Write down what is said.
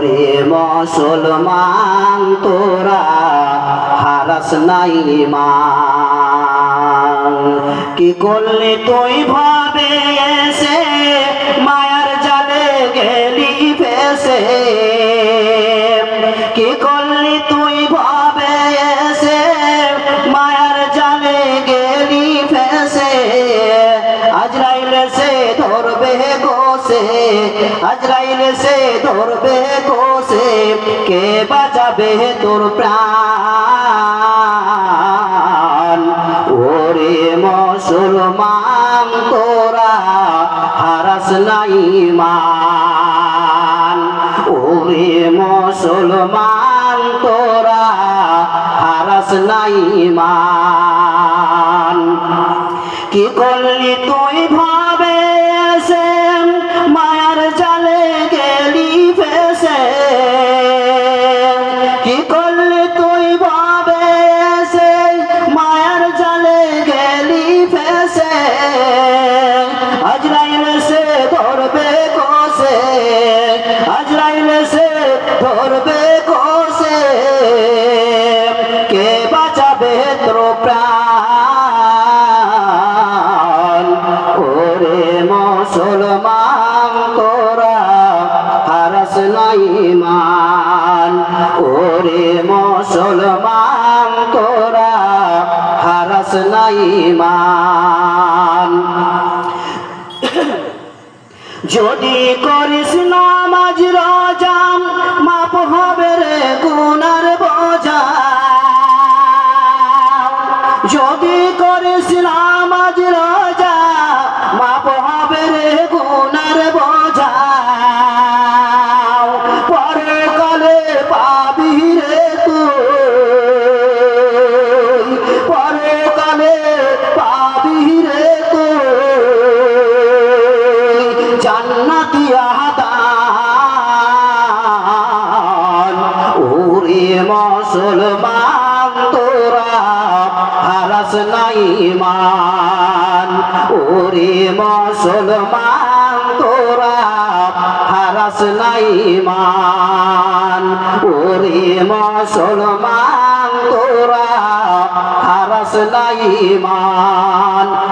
ওরে মুসলমান তোরা, হারাস নাই মান কি করলে তুই ভাবে এসে, মায়ার জালে গেলি ফেসে আজরাইলে সে ধরবে গোসে কে বাঁচাবে তোর প্রাণ? ওরে মুসলমান, তোরা হারাস নাই মান ওরে মুসলমান, তোরা হারাস নাই মান কি করলি তুই ভাবে এসে? মুসলমান তোরা হারাস নাই মান ওরে মুসলমান তোরা হারাস নাই মান যদি করিস নামাজ রজাম মাপ হবে রে গুনার বোঝা। যদি করিস নামাজ রজা আহাদান ওরে মুসলমান, তোরা হারাস নাই মান। ওরে মুসলমান, তোরা হারাস নাই মান। ওরে মুসলমান, তোরা হারাস নাই মান।